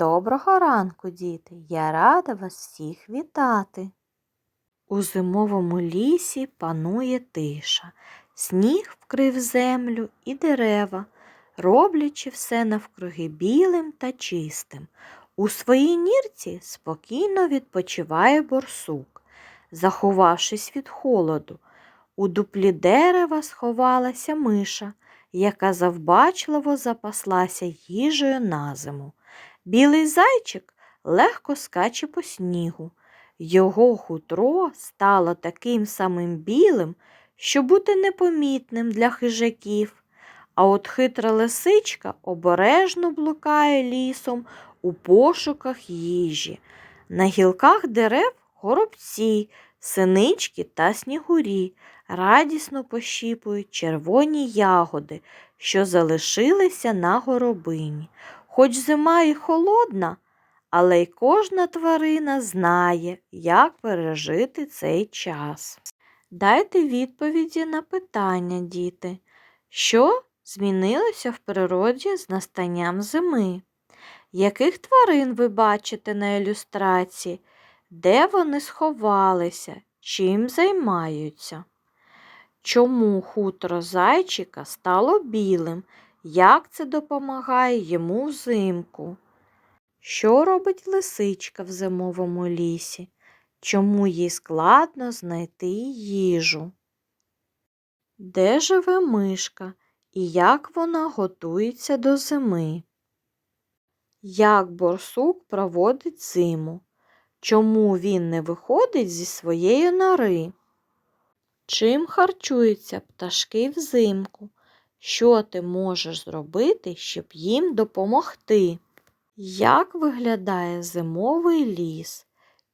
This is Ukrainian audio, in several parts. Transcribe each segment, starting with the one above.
Доброго ранку, діти! Я рада вас всіх вітати. У зимовому лісі панує тиша. Сніг вкрив землю і дерева, роблячи все навкруги білим та чистим. У своїй нірці спокійно відпочиває борсук, заховавшись від холоду. У дуплі дерева сховалася миша, яка завбачливо запаслася їжею на зиму. Білий зайчик легко скаче по снігу. Його хутро стало таким самим білим, що бути непомітним для хижаків. А от хитра лисичка обережно блукає лісом у пошуках їжі. На гілках дерев горобці, синички та снігурі радісно пощіпують червоні ягоди, що залишилися на горобині. Хоч зима і холодна, але й кожна тварина знає, як пережити цей час. Дайте відповіді на питання, діти, що змінилося в природі з настанням зими? Яких тварин ви бачите на ілюстрації? Де вони сховалися? Чим займаються? Чому хутро зайчика стало білим? Як це допомагає йому взимку? Що робить лисичка в зимовому лісі? Чому їй складно знайти їжу? Де живе мишка і як вона готується до зими? Як борсук проводить зиму? Чому він не виходить зі своєї нори? Чим харчуються пташки взимку? Що ти можеш зробити, щоб їм допомогти? Як виглядає зимовий ліс?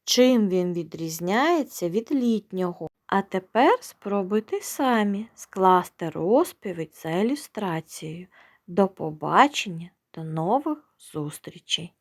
Чим він відрізняється від літнього? А тепер спробуйте самі скласти розповідь за ілюстрацією. До побачення, до нових зустрічей!